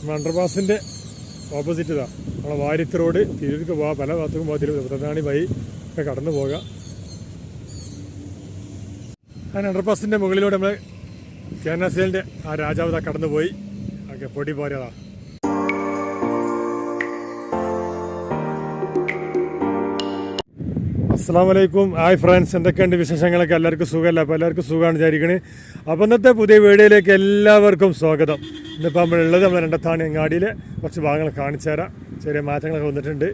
നമ്മൾ അണ്ടർപാസിന്റെ ഓപ്പോസിറ്റ് ഇതാ. നമ്മളെ വാരിത്ത് റോഡ് തിരൂർക്ക് പോകാം പല ഭാഗത്തേക്കും പോകാം തിരുവനന്തപുരം പ്രധാനി വഴി ഒക്കെ കടന്നു പോകാം. അങ്ങനെ അണ്ടർപാസിന്റെ മുകളിലൂടെ നമ്മൾ കേരളസേലിന്റെ ആ രാജാവ് കടന്നുപോയി. കടന്നു പോയി ഓക്കെ പൊടി പോരതാ അസ്സാം വലൈക്കും ഹായ് ഫ്രണ്ട്സ് എന്തൊക്കെയുണ്ട് വിശേഷങ്ങളൊക്കെ? എല്ലാവർക്കും സുഖമല്ല? അപ്പോൾ എല്ലാവർക്കും സുഖമാണ് വിചാരിക്കണേ. അപ്പോൾ ഇന്നത്തെ പുതിയ വീഡിയോയിലേക്ക് എല്ലാവർക്കും സ്വാഗതം. ഇന്നിപ്പോൾ നമ്മളുള്ളത് നമ്മൾ രണ്ടത്താണ് അങ്ങാടിയിലെ. കുറച്ച് ഭാഗങ്ങൾ കാണിച്ചു തരാം. ചെറിയ മാറ്റങ്ങളൊക്കെ വന്നിട്ടുണ്ട്.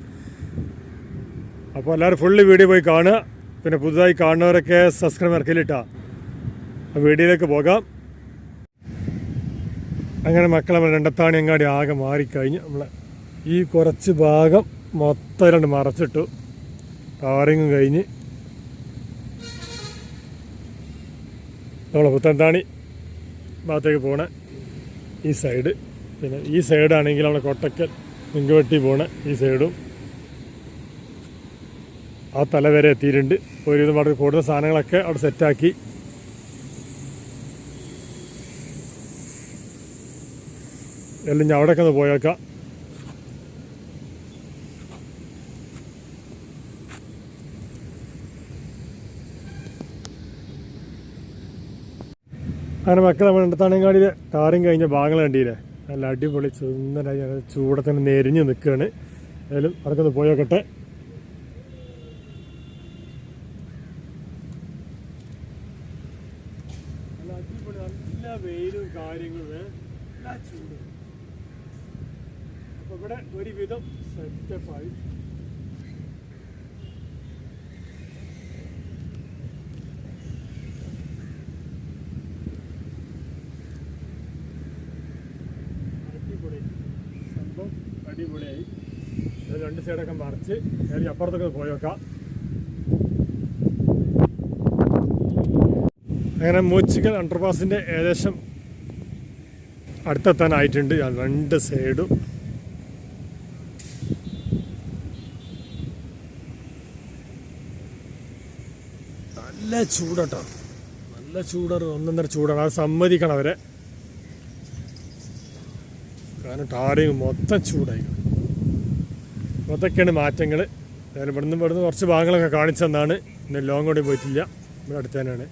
അപ്പോൾ എല്ലാവരും ഫുള്ള് വീഡിയോ പോയി കാണുക. പിന്നെ പുതുതായി കാണുന്നവരൊക്കെ സബ്സ്ക്രൈബ് ആ വീഡിയോയിലേക്ക് പോകാം. അങ്ങനെ മക്കൾ നമ്മൾ രണ്ടത്താണി അങ്ങാടി ആകെ മാറിക്കഴിഞ്ഞ്. നമ്മൾ ഈ കുറച്ച് ഭാഗം മൊത്തം രണ്ട് മറച്ചിട്ടു. ടാറിങ്ങും കഴിഞ്ഞ്. നമ്മൾ പുത്തൻതാണി ഭാഗത്തേക്ക് പോണ ഈ സൈഡ് പിന്നെ ഈ സൈഡാണെങ്കിൽ നമ്മളെ കൊട്ടക്കൽ നിങ്കവെട്ടി പോണ ഈ സൈഡും ആ തല വരെ എത്തിയിട്ടുണ്ട്. ഒരുവിധം അവിടെ കൂടുതൽ സാധനങ്ങളൊക്കെ അവിടെ സെറ്റാക്കി എല്ലാം ഞാൻ അവിടെയൊക്കെ ഒന്ന് പോയേക്കാം. അങ്ങനെ മക്കൾ നമ്മൾ എണ്ടത്താണങ്ങാടിയിൽ ടാറിങ് കഴിഞ്ഞ ഭാഗങ്ങൾ കണ്ടില്ലേ? നല്ല അടിപൊളി സുന്ദരായി ചൂടത്തിന് നെരിഞ്ഞ് നിൽക്കുകയാണ്. ഏതായാലും അവർക്കൊന്ന് പോയി നോക്കട്ടെ. നല്ല കാര്യങ്ങളും ഇവിടെ ഒരുവിധം സെറ്റപ്പായി അടിപൊളി സംഭവം അടിപൊളിയായി. ഇത് രണ്ട് സൈഡൊക്കെ മറിച്ച് കയറി അപ്പുറത്തൊക്കെ പോയി വെക്കാം. അങ്ങനെ മൂച്ചിക്കൽ അണ്ടർപാസിന്റെ ഏകദേശം അടുത്തെത്താനായിട്ടുണ്ട്. രണ്ട് സൈഡും നല്ല ചൂടട്ടോ. നല്ല ചൂടാണ്. ഒന്നൊന്നര ചൂടാണ്. അത് സമ്മതിക്കണം അവരെ. കാരണം ടാറിങ് മൊത്തം ചൂടായി. അതൊക്കെയാണ് മാറ്റങ്ങൾ ഞാൻ ഇവിടുന്ന് ഇവിടുന്ന് കുറച്ച് ഭാഗങ്ങളൊക്കെ കാണിച്ചെന്നാണ് പിന്നെ ലോങ് കൂടി പോയിട്ടില്ല. ഇവിടെ അടുത്ത് തന്നെയാണ്.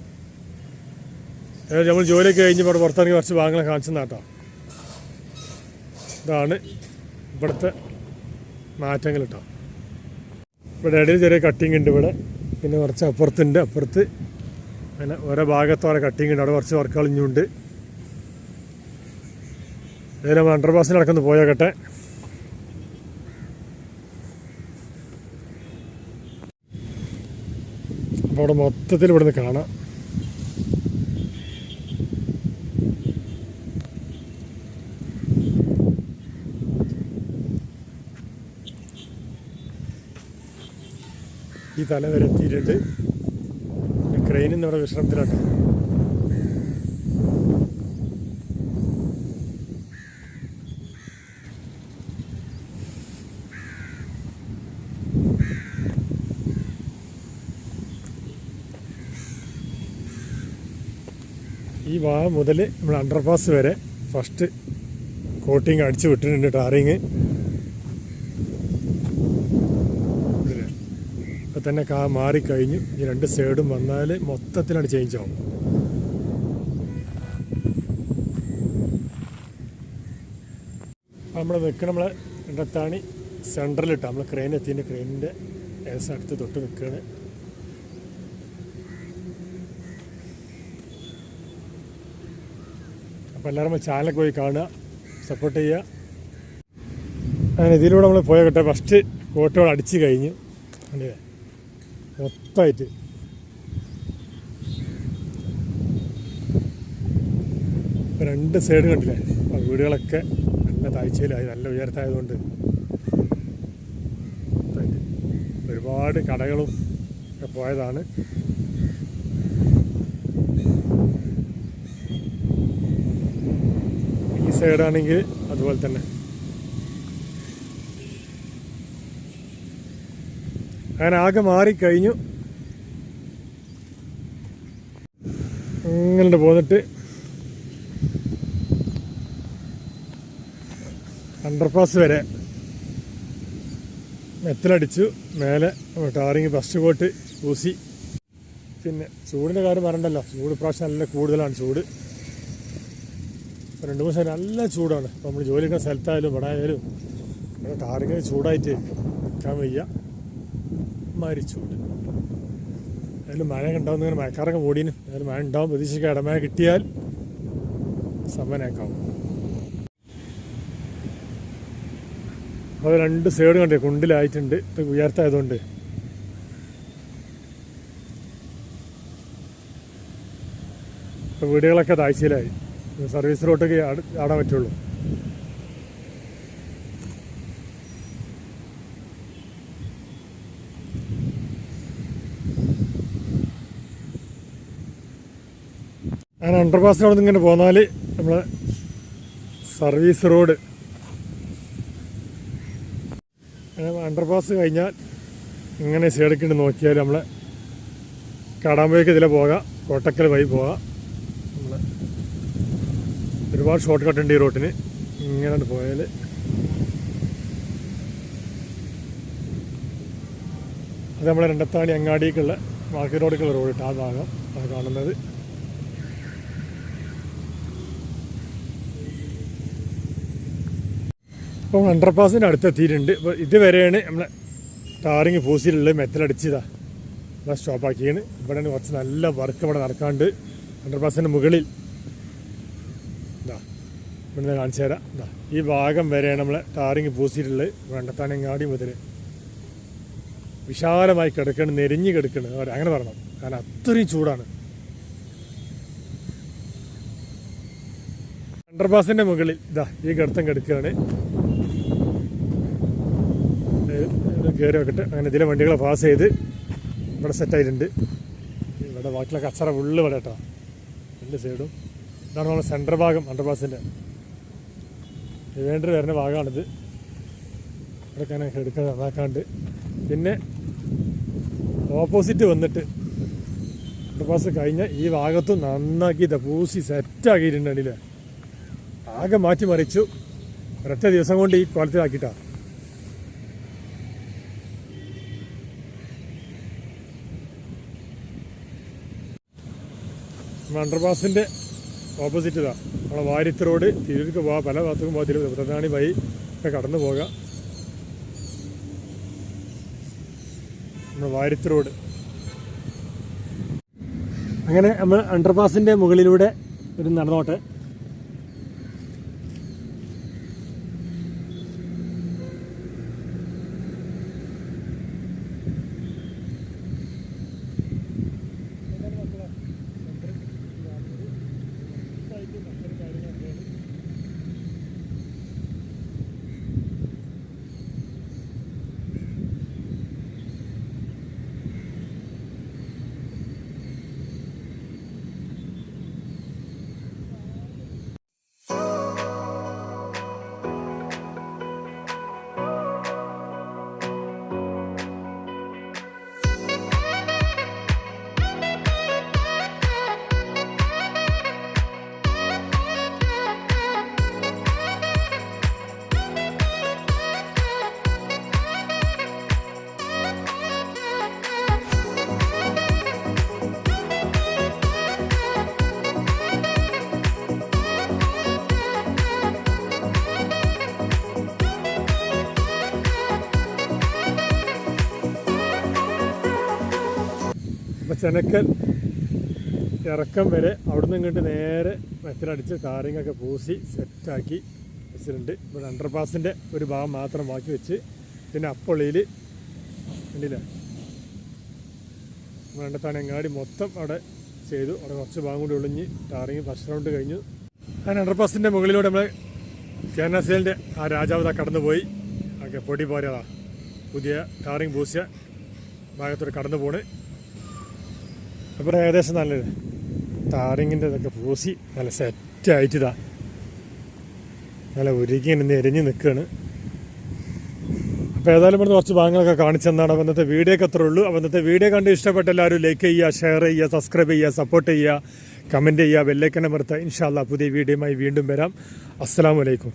നമ്മൾ ജോലിയൊക്കെ കഴിഞ്ഞ് ഇവിടെ പുറത്തിറങ്ങി കുറച്ച് ഭാഗങ്ങളൊക്കെ കാണിച്ചെന്നാട്ടോ ഇതാണ് ഇവിടുത്തെ മാറ്റങ്ങൾ കേട്ടോ ഇവിടെ ഇടയിൽ ചെറിയ കട്ടിങ് ഉണ്ട് ഇവിടെ. പിന്നെ കുറച്ച് അപ്പുറത്തുണ്ട്. അപ്പുറത്ത് അങ്ങനെ ഓരോ ഭാഗത്തോടെ കട്ടിങ് ഉണ്ട്. അവിടെ കുറച്ച് വർക്കുകൾ ഇനിയുണ്ട് ഇതിന് അണ്ടർപാസിൽ നടക്കുന്നു. പോയോക്കട്ടെ. അപ്പോൾ അവിടെ മൊത്തത്തിൽ ഇവിടുന്ന് കാണാം. ഈ തല വരെ എത്തിയിട്ടുണ്ട്. ക്രെയിനിൽ നിന്ന് ഇവിടെ വിശ്രമത്തിലാട്ടോ വാ മുതൽ നമ്മൾ അണ്ടർപാസ് വരെ ഫസ്റ്റ് കോട്ടിങ് അടിച്ചു വിട്ടിട്ടുണ്ട് ടാറിങ്. ഇപ്പം തന്നെ കാ മാറിക്കഴിഞ്ഞു ഈ രണ്ട് സൈഡും വന്നാൽ മൊത്തത്തിലാണ് ചേഞ്ച് ആവും. നമ്മൾ നിൽക്കണം നമ്മളെ രണ്ടത്താണി സെൻട്രലിട്ടാണ് നമ്മൾ ക്രെയിൻ എത്തിന്റെ ക്രെയിനിന്റെ ഏകദേശം അടുത്ത് തൊട്ട് നിൽക്കുകയാണ് അപ്പോൾ എല്ലാവരും ചാനലൊക്കെ പോയി കാണുക സപ്പോർട്ട് ചെയ്യുക. അങ്ങനെ ഇതിലൂടെ നമ്മൾ പോയ കേട്ടെ. ഫസ്റ്റ് കോട്ടയോട് അടിച്ച് കഴിഞ്ഞു. കണ്ടില്ലേ മൊത്തമായിട്ട്. രണ്ട് സൈഡ് കണ്ടില്ലേ? അപ്പോൾ വീടുകളൊക്കെ നല്ല താഴ്ചയിലായി നല്ല ഉയരത്തായതുകൊണ്ട്. ഒരുപാട് കടകളും ഒക്കെ പോയതാണ് ഈ സൈഡാണെങ്കിൽ അതുപോലെ തന്നെ. അങ്ങനെ ആകെ മാറിക്കഴിഞ്ഞു. അങ്ങനെ പോന്നിട്ട്. അണ്ടർപാസ് വരെ. മെത്തലടിച്ചു. മേലെ ടാറിങ് ഫസ്റ്റ് കോട്ട് ഊസി. പിന്നെ ചൂടിന്റെ കാര്യം പറയണ്ടല്ലോ. ചൂട് പ്രാവശ്യം നല്ല കൂടുതലാണ് ചൂട്. രണ്ട് മൂന്ന് ദിവസം നല്ല ചൂടാണ്. ഇപ്പോൾ നമ്മൾ ജോലി എടുക്കുന്ന സ്ഥലത്തായാലും ഇവിടെ ആയാലും ഇവിടെ ടാറിങ് ചൂടായിട്ട് നിൽക്കാൻ വയ്യ. മരിച്ചൂട് ചൂട്. അതിൽ മഴ ഉണ്ടാവും ഇങ്ങനെ മഴക്കാറൊക്കെ മൂടീന്. അതിൽ മഴ ഉണ്ടാവും. പ്രതീക്ഷയ്ക്ക് ഇടമഴ കിട്ടിയാൽ സമ്മനാക്കാവും അത് രണ്ട് സൈഡ് കണ്ടേ കുണ്ടിലായിട്ടുണ്ട്. ഇത് ഉയർത്തായതുകൊണ്ട്. ഇപ്പൊ വീടുകളൊക്കെ താഴ്ചയിലായി. സർവീസ് റോട്ടൊക്കെ ആടാൻ പറ്റുള്ളൂ. അങ്ങനെ അണ്ടർപാസിനോട് ഇങ്ങനെ പോന്നാൽ നമ്മൾ സർവീസ് റോഡ്. അണ്ടർപാസ് കഴിഞ്ഞാൽ ഇങ്ങനെ സൈഡിക്കിട്ട് നോക്കിയാൽ നമ്മൾ കാടാമ്പേക്ക് ഇതിലെ പോകാം കോട്ടക്കൽ വഴി പോകാം. ഒരുപാട് ഷോർട്ട് കട്ട് ഉണ്ട് ഈ റോട്ടിന് ഇങ്ങനെ പോയാൽ അത് നമ്മളെ രണ്ടത്താണി അങ്ങാടിക്കുള്ള ബാക്കി റോഡിക്കുള്ള റോഡ് ആ ഭാഗം. അത് കാണുന്നത്. ഇപ്പം അണ്ടർപാസിന്റെ അടുത്തെത്തിയിട്ടുണ്ട്. ഇപ്പോൾ ഇതുവരെയാണ് നമ്മളെ ടാറിങ് പൂസിയിലുള്ളത് മെത്തലടിച്ചതാ. ഇവിടെ സ്റ്റോപ്പാക്കിയാണ് ഇവിടെയാണ് കുറച്ച് നല്ല വർക്ക് ഇവിടെ നടക്കാണ്ട്. അണ്ടർപാസിന്റെ മുകളിൽ ഇവിടെ കാണിച്ചു തരാം. ഇതാ ഈ ഭാഗം വരെയാണ് നമ്മൾ ടാറിങ് പൂസിയിട്ടുള്ളത് വെണ്ടത്താനങ്ങാടി മുതൽ. വിശാലമായി കിടക്കണം നെരിഞ്ഞ് കിടക്കണം. അങ്ങനെ പറയണം കാരണം അത്രയും ചൂടാണ്. അണ്ടർപാസിന്റെ മുകളിൽ ഇതാ ഈ ഗർത്തം കിടക്കുകയാണ്. കയറി വെക്കട്ടെ അങ്ങനെ ഇതിലെ വണ്ടികളെ പാസ് ചെയ്ത് ഇവിടെ സെറ്റായിട്ടുണ്ട് ഇവിടെ ബാക്കിയുള്ള കച്ചറ ഫുള്ള് ഇവിടെ കേട്ടോ. രണ്ട് സൈഡും ഇതാണ് നമ്മുടെ സെന്റർ ഭാഗം അണ്ടർപാസിന്റെ വേണ്ടി വരുന്ന ഭാഗമാണിത്. കാണാൻ എടുക്കാൻ നന്നാക്കാണ്ട്. പിന്നെ ഓപ്പോസിറ്റ് വന്നിട്ട് അണ്ടർപാസ് കഴിഞ്ഞ ഈ ഭാഗത്തും നന്നാക്കി ഇതാ പൂസി സെറ്റാക്കിയിട്ടുണ്ട് അടിയിലെ. ആകെ മാറ്റി മറിച്ചു. ഒരൊറ്റ ദിവസം കൊണ്ട് ഈ കുളത്തിലാക്കിയിട്ടാണ് അണ്ടർപാസിന്റെ ഓപ്പോസിറ്റ് ഇതാ. നമ്മളെ വാരിത്ത് റോഡ് തിരൂർക്ക് പോകാം പല ഭാഗത്തേക്കും പോകാം തിരുവനന്തപുരം പ്രധാനി വഴി ഒക്കെ കടന്നു പോകാം. നമ്മുടെ വാരിത്ത് റോഡ് അങ്ങനെ നമ്മൾ അണ്ടർപാസിന്റെ മുകളിലൂടെ ഒരു നടന്നോട്ടെ. ചെനക്കൽ ഇറക്കം വരെ അവിടുന്ന് ഇങ്ങോട്ട് നേരെ മെറ്റലടിച്ച് ടാറിങ്ങൊക്കെ പൂസി സെറ്റാക്കി വെച്ചിട്ടുണ്ട്. ഇവിടെ അണ്ടർപാസിന്റെ ഒരു ഭാഗം മാത്രം ബാക്കി വെച്ച് പിന്നെ അപ്പൊളിയിൽ കണ്ടില്ലേ? വേണ്ടത്താണ് എങ്ങാടി മൊത്തം അവിടെ ചെയ്തു. അവിടെ കുറച്ച് ഭാഗം കൂടി ഒളിഞ്ഞ് ടാറിങ് ഫസ്റ്റ് റൗണ്ട് കഴിഞ്ഞു. അങ്ങനെ അണ്ടർപാസിന്റെ മുകളിലൂടെ നമ്മൾ കേരളസേലിന്റെ ആ രാജാവ് കടന്നുപോയി. ഓക്കെ പൊടി പോരതാ പുതിയ ടാറിങ് പൂസിയ ഭാഗത്തോടെ കടന്നു പോണ് അപ്പോൾ ഏകദേശം നല്ല ടാറിങ്ങിന്റെ ഇതൊക്കെ പൂസി നല്ല സെറ്റ് ഇതാ നല്ല ഒരുക്കി ഇങ്ങനെ നെരഞ്ഞ് നിൽക്കുകയാണ് അപ്പോൾ ഏതായാലും ഇവിടുന്ന് കുറച്ച് ഭാഗങ്ങളൊക്കെ കാണിച്ചെന്നാണ് അപ്പോൾ ഇന്നത്തെ വീഡിയോ ഒക്കെ അത്രേ ഉള്ളൂ. അപ്പോൾ ഇന്നത്തെ വീഡിയോ കണ്ട് ഇഷ്ടപ്പെട്ട എല്ലാവരും ലൈക്ക് ചെയ്യുക ഷെയർ ചെയ്യുക സബ്സ്ക്രൈബ് ചെയ്യുക സപ്പോർട്ട് ചെയ്യുക കമന്റ് ചെയ്യുക ബെല്ലൈക്കൻ അമർത്തുക. ഇൻഷാല്ല പുതിയ വീഡിയോയുമായി വീണ്ടും വരാം. അസ്സാം വലൈക്കും